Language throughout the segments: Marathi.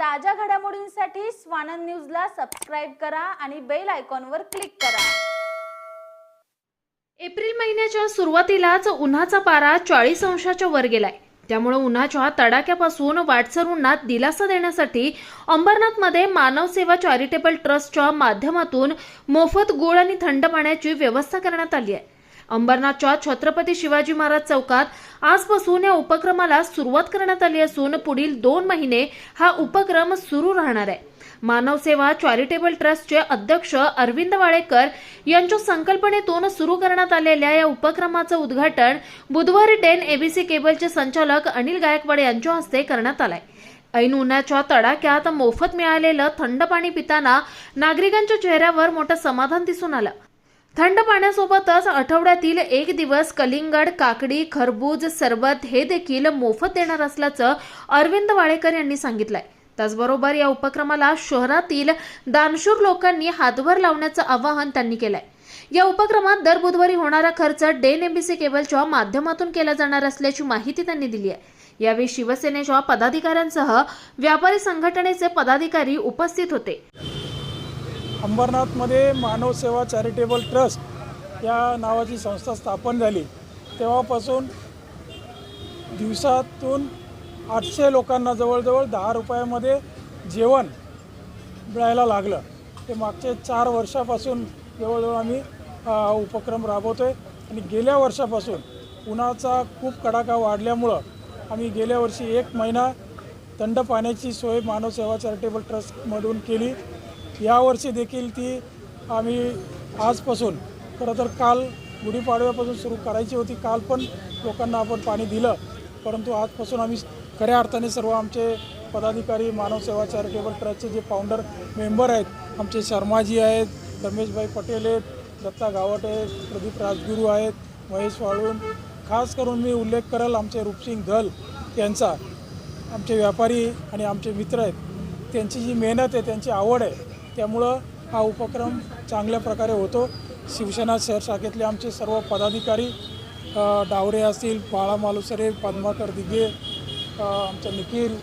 ताज्या घडामोडींसाठी स्वानंद न्यूजला सबस्क्राईब करा आणि बेल आयकॉनवर क्लिक करा. एप्रिल महिन्याच्या सुरुवातीलाच उन्हाचा पारा चाळीस अंशाच्या वर गेलाय. त्यामुळे उन्हाच्या तडाख्यापासून वाटसरूंना दिलासा देण्यासाठी अंबरनाथमध्ये मानव सेवा चॅरिटेबल ट्रस्टच्या माध्यमातून मोफत गोड आणि थंड पाण्याची व्यवस्था करण्यात आली आहे. अंबरनाथच्या छत्रपती शिवाजी महाराज चौकात आजपासून या उपक्रमाला सुरुवात करण्यात आली असून पुढील दोन महिने हा उपक्रम सुरू राहणार आहे. मानव सेवा चॅरिटेबल ट्रस्टचे अध्यक्ष अरविंद वाळेकर यांच्या संकल्पनेतून सुरू करण्यात आलेल्या या उपक्रमाचं उद्घाटन बुधवारी डेन एबीसी केबलचे संचालक अनिल गायकवाड यांच्या हस्ते करण्यात आलंय. ऐन उन्हाच्या तडाख्यात मोफत मिळालेलं थंड पाणी पिताना नागरिकांच्या चेहऱ्यावर मोठं समाधान दिसून आलं. थंड पाण्यासोबतच आठवड्यातील एक दिवस कलिंगड काकडी खरबूज सरबत हे देखील मोफत देणार असल्याचं अरविंद वाळेकर यांनी सांगितलंय. त्याचबरोबर या उपक्रमाला शहरातील दानशूर लोकांनी हातभार लावण्याचं आवाहन त्यांनी केलंय. या उपक्रमात दर बुधवारी होणारा खर्च डेन एमबीसी केबलच्या माध्यमातून केला जाणार असल्याची माहिती त्यांनी दिली आहे. यावेळी शिवसेनेच्या पदाधिकाऱ्यांसह व्यापारी संघटनेचे पदाधिकारी उपस्थित होते. अंबरनाथमध्ये मानव सेवा चॅरिटेबल ट्रस्ट या नावाची संस्था स्थापन झाली. तेव्हापासून दिवसातून आठशे लोकांना जवळजवळ दहा रुपयामध्ये जेवण मिळायला लागलं. ते मागचे चार वर्षापासून जवळजवळ आम्ही हा उपक्रम राबवतो आहे आणि गेल्या वर्षापासून उन्हाचा खूप कडाका वाढल्यामुळं आम्ही गेल्या वर्षी एक महिना थंड पाण्याची सोय मानव सेवा चॅरिटेबल ट्रस्टमधून केली. यावर्षी देखील ती आम्ही आजपासून खरं तर काल गुढीपाडव्यापासून सुरू करायची होती काल पण लोकांना आपण पाणी दिलं. परंतु आजपासून आम्ही खऱ्या अर्थाने सर्व आमचे पदाधिकारी मानव सेवा चॅरिटेबल ट्रस्टचे जे फाउंडर मेंबर आहेत आमचे शर्माजी आहेत रमेशभाई पटेल आहेत दत्ता गावट आहेत प्रदीप राजगुरू आहेत महेश वाळून खास करून मी उल्लेख करेल आमचे रूपसिंग धल यांचा. आमचे व्यापारी आणि आमचे मित्र आहेत त्यांची जी मेहनत आहे त्यांची आवड आहे त्यामुळं हा उपक्रम चांगल्या प्रकारे होतो. शिवसेना शहर शाखेतले आमचे सर्व पदाधिकारी डावरे असतील बाळा मालुसरे पद्माकर दिघे आमच्या निखिल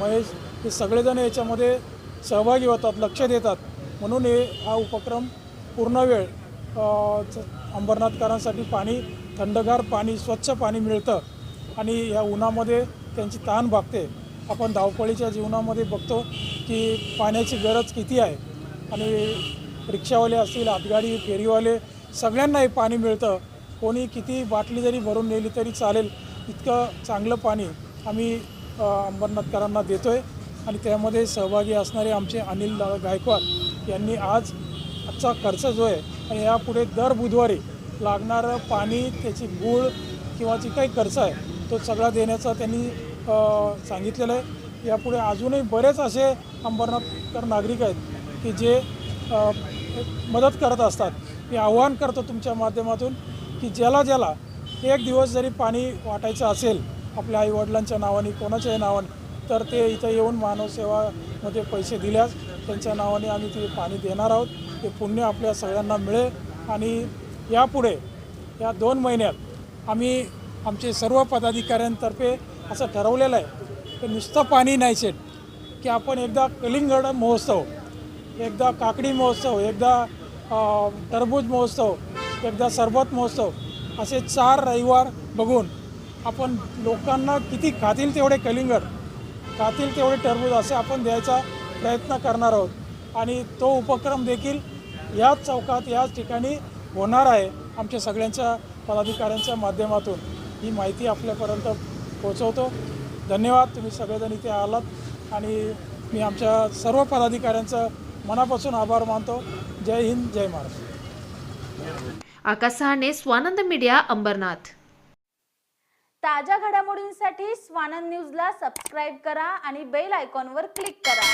महेश हे सगळेजण याच्यामध्ये सहभागी होतात लक्ष देतात. म्हणून हे हा उपक्रम पूर्ण वेळ च- अंबरनाथकरांसाठी पाणी थंडगार पाणी स्वच्छ पाणी मिळतं आणि या उन्हामध्ये त्यांची ताण भागते. आपण धावपळीच्या जीवनामध्ये बघतो की पाण्याची गरज किती आहे. आणि रिक्षावाले असतील हातगाडी फेरीवाले सगळ्यांनाही पाणी मिळतं. कोणी किती बाटली जरी भरून नेली तरी चालेल इतकं चांगलं पाणी आम्ही अंबरनाथकरांना देतो आहे आणि त्यामध्ये सहभागी असणारे आमचे अनिल गायकवाड यांनी आज आजचा खर्च जो आहे आणि यापुढे दर बुधवारी लागणारं पाणी त्याची गूळ किंवा जी काही खर्च आहे तो सगळा देण्याचा त्यांनी सांगितलेलं आहे. यापुढे अजूनही बरेच असे अंबरनाथकर नागरिक आहेत की जे मदत करत असतात. मी आव्हान करतो तुमच्या माध्यमातून की ज्याला ज्याला एक दिवस जरी पाणी वाटायचं असेल आपल्या आईवडिलांच्या नावाने कोणाच्याही नावाने तर ते इथं येऊन मानवसेवामध्ये पैसे दिल्यास त्यांच्या नावाने आम्ही ते पाणी देणार आहोत. ते पुण्य आपल्या सगळ्यांना मिळेल. आणि यापुढे या दोन महिन्यात आम्ही आमचे सर्व पदाधिकाऱ्यांतर्फे असं ठरवलेलं आहे. की नुसतं पाणी नाही शेट की आपण एकदा कलिंगड महोत्सव एकदा काकडी महोत्सव एकदा टरबूज महोत्सव एकदा सरबत महोत्सव असे चार रविवार बघून आपण लोकांना किती खातील तेवढे कलिंगड खातील तेवढे टरबूज असे आपण द्यायचा प्रयत्न करणार आहोत. आणि तो उपक्रम देखील याच चौकात याच ठिकाणी होणार आहे आमच्या सगळ्यांच्या पदाधिकाऱ्यांच्या माध्यमातून. ही माहिती आपल्यापर्यंत पोहोचवतो. धन्यवाद. तुम्ही सगळेजण इथे आलात आणि मी आमच्या सर्व पदाधिकाऱ्यांचं मनापासून आभार मानतो. जय हिंद जय महाराष्ट्र. आकाश सहाने स्वानंद मीडिया अंबरनाथ. ताज्या घडामोडींसाठी स्वानंद न्यूजला सबस्क्राईब करा आणि बेल आयकॉनवर क्लिक करा.